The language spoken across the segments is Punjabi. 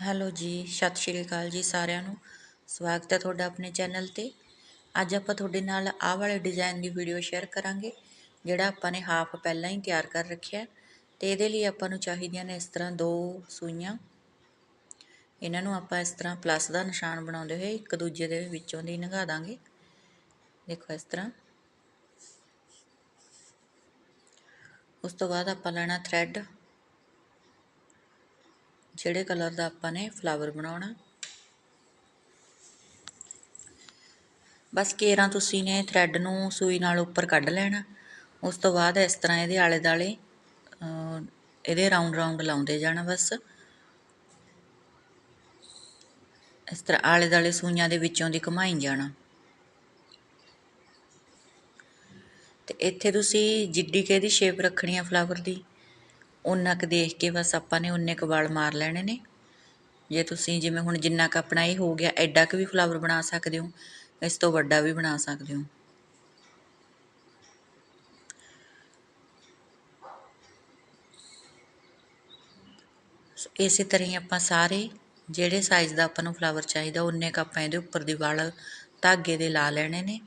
ਹੈਲੋ ਜੀ, ਸਤਿ ਸ਼੍ਰੀ ਅਕਾਲ ਜੀ ਸਾਰਿਆਂ ਨੂੰ। ਸਵਾਗਤ ਹੈ ਤੁਹਾਡਾ ਆਪਣੇ ਚੈਨਲ ਤੇ। ਅੱਜ ਆਪਾਂ ਤੁਹਾਡੇ ਨਾਲ ਆਹ ਵਾਲੇ ਡਿਜ਼ਾਈਨ ਦੀ ਵੀਡੀਓ ਸ਼ੇਅਰ ਕਰਾਂਗੇ, ਜਿਹੜਾ ਆਪਾਂ ਨੇ ਹਾਫ ਪਹਿਲਾਂ ਹੀ ਤਿਆਰ ਕਰ ਰੱਖਿਆ ਤੇ ਇਹਦੇ ਲਈ ਆਪਾਂ ਨੂੰ ਚਾਹੀਦੀਆਂ ਨੇ ਇਸ ਤਰ੍ਹਾਂ ਦੋ ਸੂਈਆਂ। ਇਹਨਾਂ ਨੂੰ ਆਪਾਂ ਇਸ ਤਰ੍ਹਾਂ ਪਲੱਸ ਦਾ ਨਿਸ਼ਾਨ ਬਣਾਉਂਦੇ ਹੋਏ ਇੱਕ ਦੂਜੇ ਦੇ ਵਿੱਚੋਂ ਦੀ ਲੰਘਾ ਦਾਂਗੇ। ਦੇਖੋ ਇਸ ਤਰ੍ਹਾਂ। ਉਸ ਤੋਂ ਬਾਅਦ ਆਪਾਂ ਲੈਣਾ ਥ੍ਰੈਡ ਜਿਹੜੇ ਕਲਰ ਦਾ ਆਪਾਂ ਨੇ ਫਲਾਵਰ ਬਣਾਉਣਾ। ਬਸ ਕੇਰਾਂ ਤੁਸੀਂ ਨੇ ਥ੍ਰੈਡ ਨੂੰ ਸੂਈ ਨਾਲ ਉੱਪਰ ਕੱਢ ਲੈਣਾ। ਉਸ ਤੋਂ ਬਾਅਦ ਇਸ ਤਰ੍ਹਾਂ ਇਹਦੇ ਆਲੇ ਦਾਲੇ ਇਹਦੇ ਰਾਉਂਡ ਰਾਉਂਡ ਲਾਉਂਦੇ ਜਾਣਾ ਬਸ। ਇਸ ਤਰ੍ਹਾਂ ਆਲੇ ਦਾਲੇ ਸੂਈਆਂ ਦੇ ਵਿੱਚੋਂ ਦੀ ਘੁਮਾਈ ਜਾਣਾ। ਤੇ ਇੱਥੇ ਤੁਸੀਂ ਜਿੱਡੀ ਕੇ ਦੀ ਸ਼ੇਪ ਰੱਖਣੀ ਆ ਫਲਾਵਰ ਦੀ। ਉਨਾ ਕੁ ਦੇਖ ਕੇ ਬਸ ਆਪਾਂ ਨੇ ਉਨੇ ਕੁ ਵਾਲ ਮਾਰ ਲੈਣੇ ਨੇ। ਜੇ ਤੁਸੀਂ ਜਿਵੇਂ ਹੁਣ ਜਿੰਨਾ ਕੁ ਆਪਣਾ ਇਹ ਹੋ ਗਿਆ, ਐਡਾ ਕੁ ਵੀ ਫਲਾਵਰ ਬਣਾ ਸਕਦੇ ਹੋ, ਇਸ ਤੋਂ ਵੱਡਾ ਵੀ ਬਣਾ ਸਕਦੇ ਹੋ। ਇਸੇ ਤਰ੍ਹਾਂ ਹੀ ਆਪਾਂ ਸਾਰੇ ਜਿਹੜੇ ਸਾਈਜ਼ ਦਾ ਆਪਾਂ ਨੂੰ ਫਲਾਵਰ ਚਾਹੀਦਾ ਉਨੇ ਕੁ ਆਪਾਂ ਇਹਦੇ ਉੱਪਰ ਦੀ ਵਾਲ ਧਾਗੇ ਦੇ ਲਾ ਲੈਣੇ ਨੇ।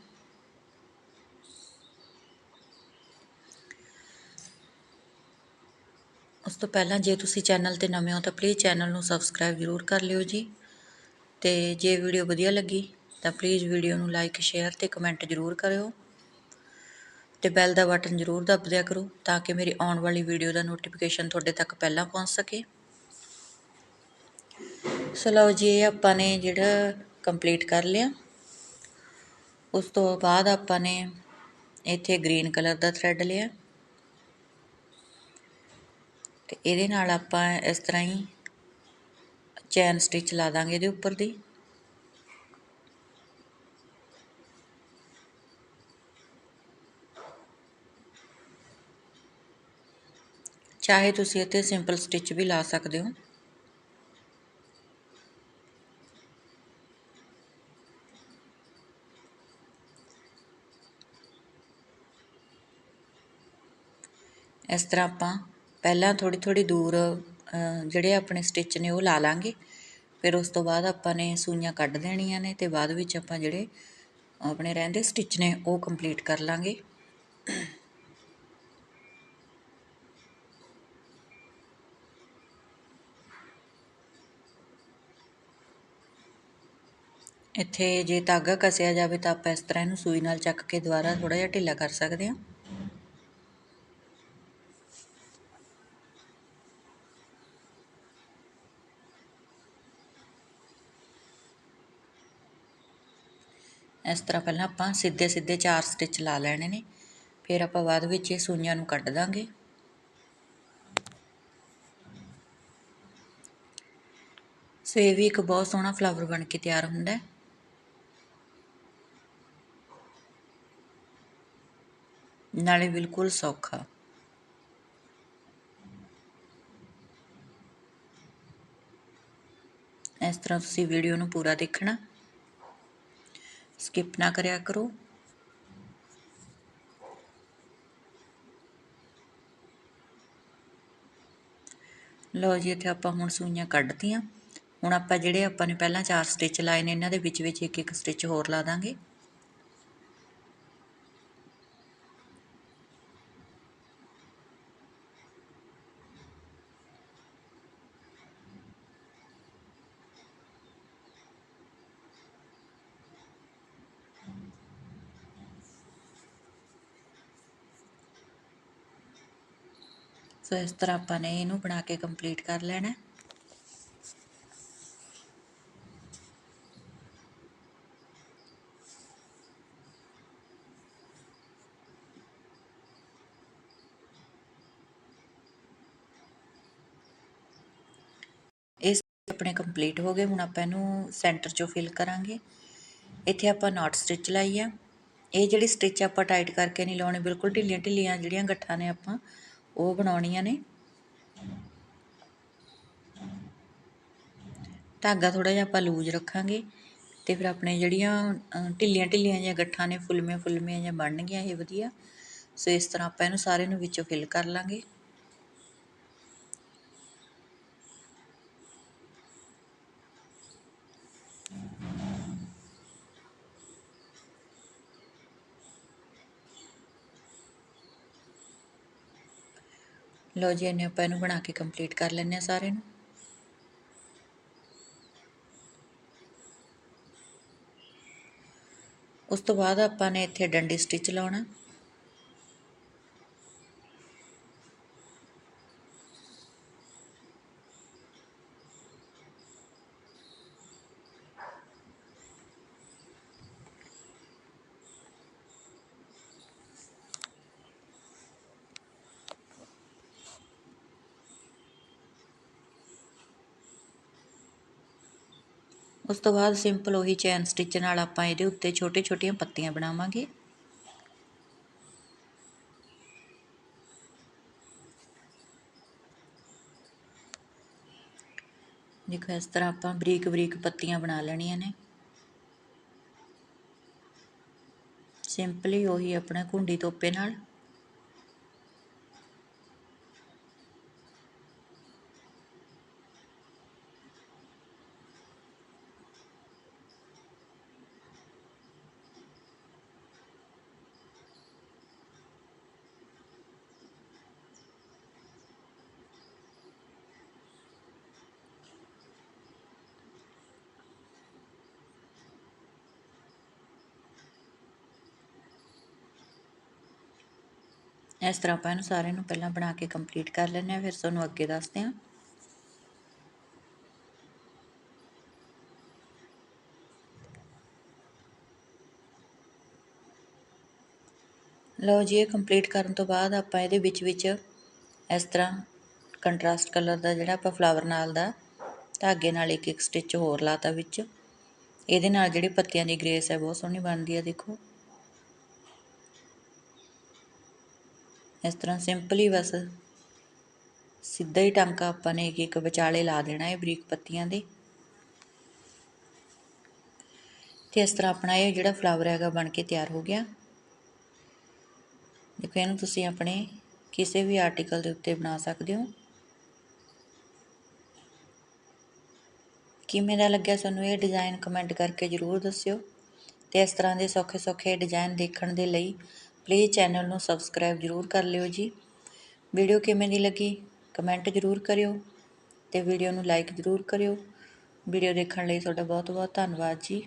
ਉਸ ਤੋਂ ਪਹਿਲਾਂ ਜੇ ਤੁਸੀਂ ਚੈਨਲ ਤੇ ਨਵੇਂ ਹੋ ਤਾਂ ਪਲੀਜ਼ ਚੈਨਲ ਨੂੰ ਸਬਸਕ੍ਰਾਈਬ ਜ਼ਰੂਰ ਕਰ ਲਿਓ ਜੀ। ਤੇ ਜੇ ਵੀਡੀਓ ਵਧੀਆ ਲੱਗੀ ਤਾਂ ਪਲੀਜ਼ ਵੀਡੀਓ ਨੂੰ ਲਾਈਕ ਸ਼ੇਅਰ ਤੇ ਕਮੈਂਟ ਜ਼ਰੂਰ ਕਰਿਓ। ਤੇ ਬੈਲ ਦਾ ਬਟਨ ਜ਼ਰੂਰ ਦਬ ਦਿਆ ਕਰੋ ਤਾਂ ਕਿ ਮੇਰੀ ਆਉਣ ਵਾਲੀ ਵੀਡੀਓ ਦਾ ਨੋਟੀਫਿਕੇਸ਼ਨ ਤੁਹਾਡੇ ਤੱਕ ਪਹਿਲਾਂ ਪਹੁੰਚ ਸਕੇ। ਸੋ ਲਓ ਜੀ, ਇਹ ਆਪਾਂ ਨੇ ਜਿਹੜਾ ਕੰਪਲੀਟ ਕਰ ਲਿਆ। ਉਸ ਤੋਂ ਬਾਅਦ ਆਪਾਂ ਨੇ ਇੱਥੇ ਗ੍ਰੀਨ ਕਲਰ ਦਾ ਥ੍ਰੈਡ ਲਿਆ। ਤੇ ਇਹਦੇ ਨਾਲ ਆਪਾਂ ਇਸ ਤਰ੍ਹਾਂ ਹੀ ਚੈਨ ਸਟਿਚ ਲਾ ਦਾਂਗੇ ਇਹਦੇ ਉੱਪਰ ਦੀ। ਚਾਹੇ ਤੁਸੀਂ ਇੱਥੇ ਸਿੰਪਲ ਸਟਿਚ ਵੀ ਲਾ ਸਕਦੇ ਹੋ। ਇਸ ਤਰ੍ਹਾਂ ਆਪਾਂ ਪਹਿਲਾਂ ਥੋੜ੍ਹੀ ਥੋੜ੍ਹੀ ਦੂਰ ਜਿਹੜੇ ਆਪਣੇ ਸਟਿਚ ਨੇ ਉਹ ਲਾ ਲਾਂਗੇ। ਫਿਰ ਉਸ ਤੋਂ ਬਾਅਦ ਆਪਾਂ ਨੇ ਸੂਈਆਂ ਕੱਢ ਦੇਣੀਆਂ ਨੇ ਅਤੇ ਬਾਅਦ ਵਿੱਚ ਆਪਾਂ ਜਿਹੜੇ ਆਪਣੇ ਰਹਿੰਦੇ ਸਟਿਚ ਨੇ ਉਹ ਕੰਪਲੀਟ ਕਰ ਲਾਂਗੇ। ਇੱਥੇ ਜੇ ਧਾਗਾ ਕਸਿਆ ਜਾਵੇ ਤਾਂ ਆਪਾਂ ਇਸ ਤਰ੍ਹਾਂ ਇਹਨੂੰ ਸੂਈ ਨਾਲ ਚੱਕ ਕੇ ਦੁਬਾਰਾ ਥੋੜ੍ਹਾ ਜਿਹਾ ਢਿੱਲਾ ਕਰ ਸਕਦੇ ਹਾਂ। ਇਸ ਤਰ੍ਹਾਂ ਪਹਿਲਾਂ ਆਪਾਂ ਸਿੱਧੇ ਸਿੱਧੇ ਚਾਰ ਸਟਿਚ ਲਾ ਲੈਣੇ ਨੇ, ਫਿਰ ਆਪਾਂ ਬਾਅਦ ਵਿੱਚ ਇਹ ਸੂਈਆਂ ਨੂੰ ਕੱਢ ਦਾਂਗੇ। ਸੋ ਇਹ ਵੀ ਇੱਕ ਬਹੁਤ ਸੋਹਣਾ ਫਲਾਵਰ ਬਣ ਕੇ ਤਿਆਰ ਹੁੰਦਾ ਹੈ। ਨਾਲੇ ਬਿਲਕੁਲ ਸੌਖਾ। ਇਸ ਤਰ੍ਹਾਂ ਤੁਸੀਂ ਵੀਡੀਓ ਨੂੰ ਪੂਰਾ ਦੇਖਣਾ। ਸਕਿਪ ਨਾ ਕਰਿਆ ਕਰੋ। ਲਓ ਜੀ, ਇੱਥੇ ਆਪਾਂ ਹੁਣ ਸੂਈਆਂ ਕੱਢਤੀਆਂ। ਹੁਣ ਆਪਾਂ ਜਿਹੜੇ ਆਪਾਂ ਨੇ ਪਹਿਲਾਂ ਚਾਰ ਸਟਿਚ ਲਾਏ ਨੇ, ਇਹਨਾਂ ਦੇ ਵਿੱਚ ਵਿੱਚ ਇੱਕ ਇੱਕ ਸਟਿਚ ਹੋਰ ਲਾ ਦਾਂਗੇ। ਸੋ ਇਸ ਤਰ੍ਹਾਂ ਆਪਾਂ ਨੇ ਇਹਨੂੰ ਬਣਾ ਕੇ ਕੰਪਲੀਟ ਕਰ ਲੈਣਾ ਇਸ ਆਪਣੇ ਕੰਪਲੀਟ ਹੋ ਗਏ। ਹੁਣ ਆਪਾਂ ਇਹਨੂੰ ਸੈਂਟਰ ਚੋਂ ਫਿਲ ਕਰਾਂਗੇ। ਇੱਥੇ ਆਪਾਂ ਨਾਟ ਸਟਿਚ ਲਾਈ ਆ। ਇਹ ਜਿਹੜੀ ਸਟਿਚ ਆਪਾਂ ਟਾਈਟ ਕਰਕੇ ਨਹੀਂ ਲਾਉਣੀ, ਬਿਲਕੁਲ ਢਿੱਲੀਆਂ ਢਿੱਲੀਆਂ ਜਿਹੜੀਆਂ ਗੱਠਾਂ ਨੇ ਆਪਾਂ ਉਹ ਬਣਾਉਣੀਆਂ ਨੇ। ਧਾਗਾ ਥੋੜਾ ਜਿਹਾ ਆਪਾਂ ਲੂਜ਼ ਰੱਖਾਂਗੇ ਤੇ ਫਿਰ ਆਪਣੇ ਜਿਹੜੀਆਂ ਢਿੱਲੀਆਂ ਢਿੱਲੀਆਂ ਜਿਹੀਆਂ ਗੱਠਾਂ ਨੇ ਫੁੱਲਮੇ ਫੁੱਲਮੇ ਜਿਹੀਆਂ ਬਣਨਗੀਆਂ, ਇਹ ਵਧੀਆ। ਸੋ ਇਸ ਤਰ੍ਹਾਂ ਆਪਾਂ ਇਹਨੂੰ ਸਾਰੇ ਨੂੰ ਵਿੱਚੋਂ ਫਿਲ ਕਰ ਲਾਂਗੇ। ਲਓ ਜੀ ਇਹਨੇ ਆਪਾਂ ਇਹਨੂੰ ਬਣਾ ਕੇ ਕੰਪਲੀਟ ਕਰ ਲੈਂਦੇ ਆ ਸਾਰੇ ਨੂੰ। ਉਸ ਤੋਂ ਬਾਅਦ ਆਪਾਂ ਨੇ ਇੱਥੇ ਡੰਡੀ ਸਟਿਚ ਲਾਉਣਾ। ਉਸ ਤੋਂ ਬਾਅਦ ਸਿੰਪਲ ਉਹੀ ਚੈਨ ਸਟਿਚ ਨਾਲ ਆਪਾਂ ਇਹਦੇ ਉੱਤੇ ਛੋਟੇ ਛੋਟੀਆਂ ਪੱਤੀਆਂ ਬਣਾਵਾਂਗੇ। ਦੇਖੋ ਇਸ ਤਰ੍ਹਾਂ ਆਪਾਂ ਬਰੀਕ ਬਰੀਕ ਪੱਤੀਆਂ ਬਣਾ ਲੈਣੀਆਂ ਨੇ। ਸਿੰਪਲੀ ਉਹੀ ਆਪਣਾ ਘੁੰਡੀ ਤੋਪੇ ਨਾਲ। ਇਸ ਤਰ੍ਹਾਂ ਆਪਾਂ ਇਹਨੂੰ ਸਾਰੇ ਨੂੰ ਪਹਿਲਾਂ ਬਣਾ ਕੇ ਕੰਪਲੀਟ ਕਰ ਲੈਂਦੇ ਹਾਂ, ਫਿਰ ਤੁਹਾਨੂੰ ਅੱਗੇ ਦੱਸਦੇ ਹਾਂ। ਲਓ ਜੀ, ਇਹ ਕੰਪਲੀਟ ਕਰਨ ਤੋਂ ਬਾਅਦ ਆਪਾਂ ਇਹਦੇ ਵਿੱਚ ਵਿੱਚ ਇਸ ਤਰ੍ਹਾਂ ਕੰਟਰਾਸਟ ਕਲਰ ਦਾ ਜਿਹੜਾ ਆਪਾਂ ਫਲਾਵਰ ਨਾਲ ਦਾ ਧਾਗੇ ਨਾਲ ਇੱਕ ਇੱਕ ਸਟਿਚ ਹੋਰ ਲਾਤਾ ਵਿੱਚ। ਇਹਦੇ ਨਾਲ ਜਿਹੜੀ ਪੱਤਿਆਂ ਦੀ ਗ੍ਰੇਸ ਹੈ, ਬਹੁਤ ਸੋਹਣੀ ਬਣਦੀ ਹੈ, ਦੇਖੋ। ਇਸ ਤਰ੍ਹਾਂ ਸਿੰਪਲੀ ਬਸ ਸਿੱਧਾ ਹੀ ਟਾਂਕਾ ਆਪਾਂ ਨੇ ਇੱਕ ਇੱਕ ਵਿਚਾਲੇ ਲਾ ਦੇਣਾ ਹੈ ਬਰੀਕ ਪੱਤੀਆਂ ਦੇ। ਤੇ ਇਸ ਤਰ੍ਹਾਂ ਆਪਣਾ ਇਹ ਜਿਹੜਾ ਫਲਾਵਰ ਹੈਗਾ ਬਣ ਕੇ ਤਿਆਰ ਹੋ ਗਿਆ। ਦੇਖੋ ਇਹਨੂੰ ਤੁਸੀਂ ਆਪਣੇ ਕਿਸੇ ਵੀ ਆਰਟੀਕਲ ਦੇ ਉੱਤੇ ਬਣਾ ਸਕਦੇ ਹੋ। ਕਿਵੇਂ ਦਾ ਲੱਗਿਆ ਤੁਹਾਨੂੰ ਇਹ ਡਿਜ਼ਾਈਨ ਕਮੈਂਟ ਕਰਕੇ ਜ਼ਰੂਰ ਦੱਸਿਓ। ਤੇ ਇਸ ਤਰ੍ਹਾਂ ਦੇ ਸੌਖੇ ਸੌਖੇ ਡਿਜ਼ਾਈਨ ਦੇਖਣ ਦੇ ਲਈ ਪਲੀਜ਼ ਚੈਨਲ ਨੂੰ ਸਬਸਕ੍ਰਾਈਬ ਜ਼ਰੂਰ ਕਰ ਲਿਓ ਜੀ। ਵੀਡੀਓ ਕਿਵੇਂ ਦੀ ਲੱਗੀ? ਕਮੈਂਟ ਜ਼ਰੂਰ ਕਰਿਓ ਤੇ ਵੀਡੀਓ ਨੂੰ ਲਾਈਕ ਜ਼ਰੂਰ ਕਰਿਓ। ਵੀਡੀਓ ਦੇਖਣ ਲਈ ਤੁਹਾਡਾ ਬਹੁਤ ਬਹੁਤ ਧੰਨਵਾਦ ਜੀ।